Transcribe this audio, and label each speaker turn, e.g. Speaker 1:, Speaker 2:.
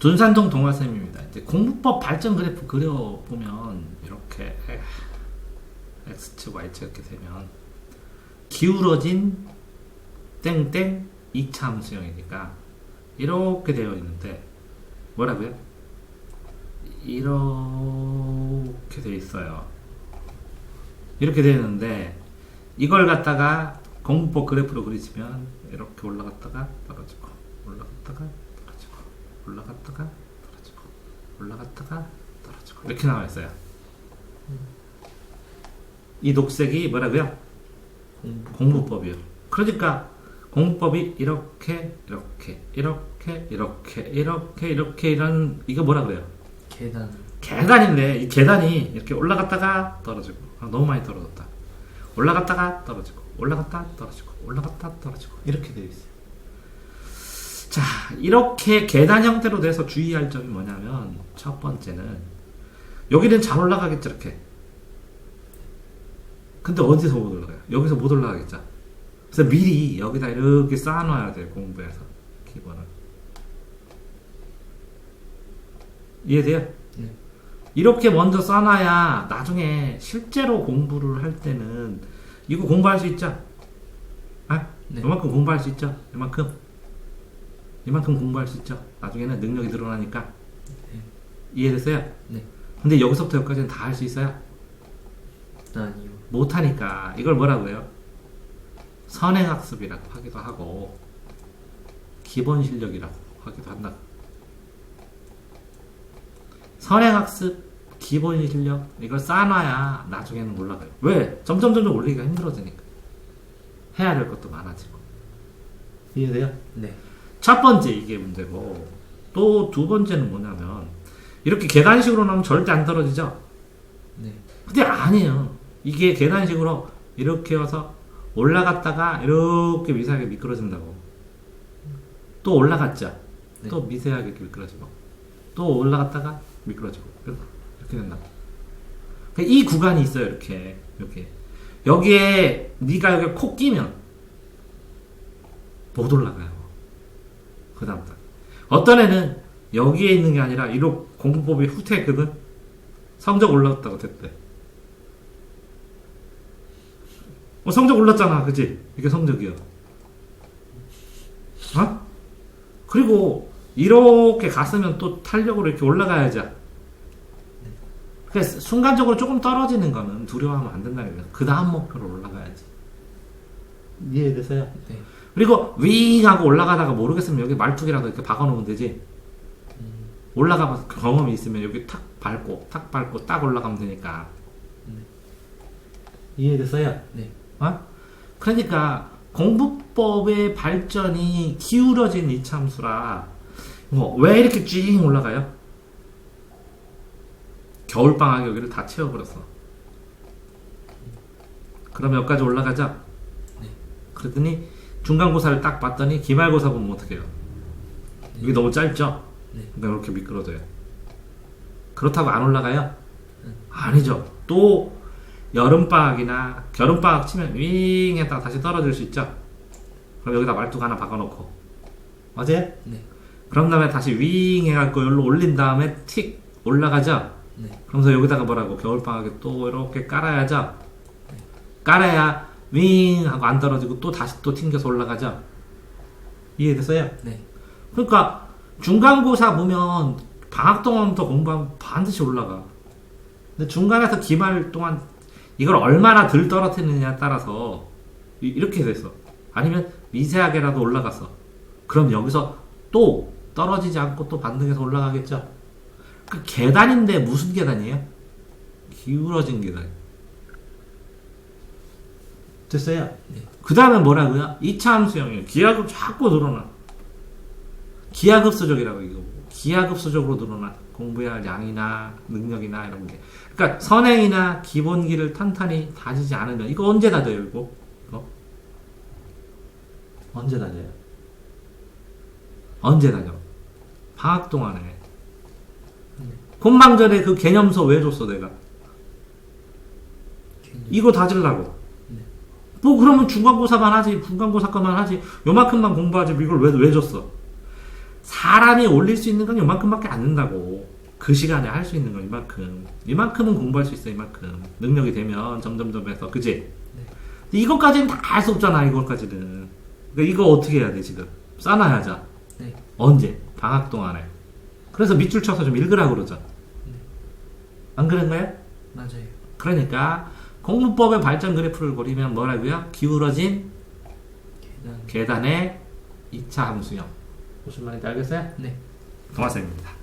Speaker 1: 둔산동 동화쌤입니다. 이제 공부법 발전 그래프 그려보면 이렇게 x축 y축 이렇게 되면 기울어진 땡땡 2차 함수형이니까 이렇게 되어 있는데 뭐라고요? 이렇게 되어 있어요. 이렇게 되어 있는데 이걸 갖다가 공부법 그래프로 그리시면 이렇게 올라갔다가 떨어지고 올라갔다가 올라갔다가 떨어지고 올라갔다가 떨어지고 이렇게 나와 있어요. 이 녹색이 뭐라고요?
Speaker 2: 공부.
Speaker 1: 공부법이요. 그러니까 공부법이 이렇게 이렇게 이렇게 이렇게 이렇게 이렇게 이런 이거 뭐라 그래요?
Speaker 2: 계단.
Speaker 1: 계단인데 이 계단이 이렇게 올라갔다가 떨어지고 아, 너무 많이 떨어졌다. 올라갔다가 떨어지고 올라갔다 떨어지고 올라갔다 떨어지고 이렇게 되어 있어요. 자 이렇게 계단 형태로 돼서 주의할 점이 뭐냐면 첫 번째는 여기는 잘 올라가겠죠 이렇게. 근데 어디서 못 올라가요? 여기서 못 올라가겠죠. 그래서 미리 여기다 이렇게 쌓아놔야 돼요 공부해서 기본을. 이해돼요?
Speaker 2: 네.
Speaker 1: 이렇게 먼저 써놔야 나중에 실제로 공부를 할 때는 이거 공부할 수 있죠? 아?
Speaker 2: 네.
Speaker 1: 이만큼 공부할 수 있죠? 이만큼? 이만큼 공부할 수 있죠? 나중에는 능력이 늘어나니까
Speaker 2: 네.
Speaker 1: 이해됐어요?
Speaker 2: 네.
Speaker 1: 근데 여기서부터 여기까지는 다 할 수 있어요?
Speaker 2: 아니요.
Speaker 1: 못하니까 이걸 뭐라고 해요? 선행학습이라고 하기도 하고 기본 실력이라고 하기도 한다. 선행학습, 기본 실력 이걸 쌓아놔야 나중에는 올라가요. 왜? 점점 점점 올리기가 힘들어지니까 해야 될 것도 많아지고 이해돼요?
Speaker 2: 네.
Speaker 1: 첫 번째 이게 문제고 또 두 번째는 뭐냐면 이렇게 계단식으로 나오면 절대 안 떨어지죠?
Speaker 2: 네.
Speaker 1: 근데 아니에요. 이게 계단식으로 이렇게 와서 올라갔다가 이렇게 미세하게 미끄러진다고. 또 올라갔죠.
Speaker 2: 네.
Speaker 1: 또 미세하게 미끄러지고. 또 올라갔다가 미끄러지고. 이렇게, 된다고. 그러니까 이 구간이 있어요. 이렇게. 이렇게. 여기에 네가 여기 콕 끼면 못 올라가요. 그 다음부터. 어떤 애는 여기에 있는 게 아니라 이렇게 공부법이 후퇴했거든. 성적 올라갔다고 됐대. 어, 성적 올랐잖아, 그지? 이게 성적이야. 어? 그리고 이렇게 갔으면 또 탄력으로 이렇게 올라가야죠. 그래서 순간적으로 조금 떨어지는 거는 두려워하면 안 된다는 거예요. 그 다음 목표로 올라가야지. 이해되세요?
Speaker 2: 네.
Speaker 1: 그리고 윙 하고 올라가다가 모르겠으면 여기 말뚝이라도 이렇게 박아놓으면 되지. 올라가봐서 경험이 있으면 여기 탁 밟고 탁 밟고 딱 올라가면 되니까. 이해됐어요?
Speaker 2: 네.
Speaker 1: 어? 그러니까 공부법의 발전이 기울어진 이참수라 뭐 왜 이렇게 쭉 올라가요? 겨울방학 여기를 다 채워버렸어. 그럼 여기까지 올라가자.
Speaker 2: 네.
Speaker 1: 그랬더니 중간고사를 딱 봤더니 기말고사 보면 어떡해요? 이게 너무 짧죠?
Speaker 2: 네.
Speaker 1: 그러니까 이렇게 미끄러져요. 그렇다고 안 올라가요? 아니죠. 또 여름방학이나 겨울방학 치면 윙 했다가 다시 떨어질 수 있죠? 그럼 여기다 말뚝 하나 박아놓고 맞아요?
Speaker 2: 네.
Speaker 1: 그런 다음에 다시 윙 해갖고 여기로 올린 다음에 틱 올라가죠?
Speaker 2: 네.
Speaker 1: 그러면서 여기다가 뭐라고 겨울방학에 또 이렇게 깔아야죠? 깔아야 윙 하고 안 떨어지고 또 다시 또 튕겨서 올라가죠? 이해됐어요?
Speaker 2: 네.
Speaker 1: 그러니까 중간고사 보면 방학 동안부터 공부하면 반드시 올라가. 근데 중간에서 기말 동안 이걸 얼마나 덜 떨어뜨리느냐에 따라서 이- 이렇게 됐어. 아니면 미세하게라도 올라갔어. 그럼 여기서 또 떨어지지 않고 또 반등해서 올라가겠죠. 그 계단인데 무슨 계단이에요? 기울어진 계단. 됐어요?
Speaker 2: 네.
Speaker 1: 그 다음에 뭐라고요? 2차 함수형이에요. 기하급 자꾸 늘어나. 기하급수적이라고 이거. 기하급수적으로 늘어나. 공부해야 할 양이나 능력이나 이런 게. 그러니까 선행이나 기본기를 탄탄히 다지지 않으면 이거 언제 다져요 이거? 이거? 언제 다져요? 언제 다져? 방학 동안에. 본방전에 그 개념서 왜 줬어 내가? 이거 다질라고.
Speaker 2: 네.
Speaker 1: 뭐 그러면 중간고사만 하지, 중간고사 거만 하지. 요만큼만 공부하지 이걸 왜, 왜 줬어? 사람이 올릴 수 있는 건 이만큼밖에 안 된다고. 그 시간에 할 수 있는 건 이만큼. 이만큼은 공부할 수 있어, 이만큼. 능력이 되면 점점점 해서. 그지? 근데 이것까지는 다 할 수 없잖아, 이것까지는. 그러니까 이거 어떻게 해야 돼, 지금? 싸놔야죠.
Speaker 2: 네.
Speaker 1: 언제? 방학 동안에. 그래서 밑줄 쳐서 좀 읽으라고 그러죠. 안 그런 거예요?
Speaker 2: 맞아요.
Speaker 1: 그러니까 공부법의 발전 그래프를 그리면 뭐라고요? 기울어진
Speaker 2: 계단.
Speaker 1: 계단의 2차 함수형. 무슨 말인지 알겠어요?
Speaker 2: 네.
Speaker 1: 동화쌤입니다.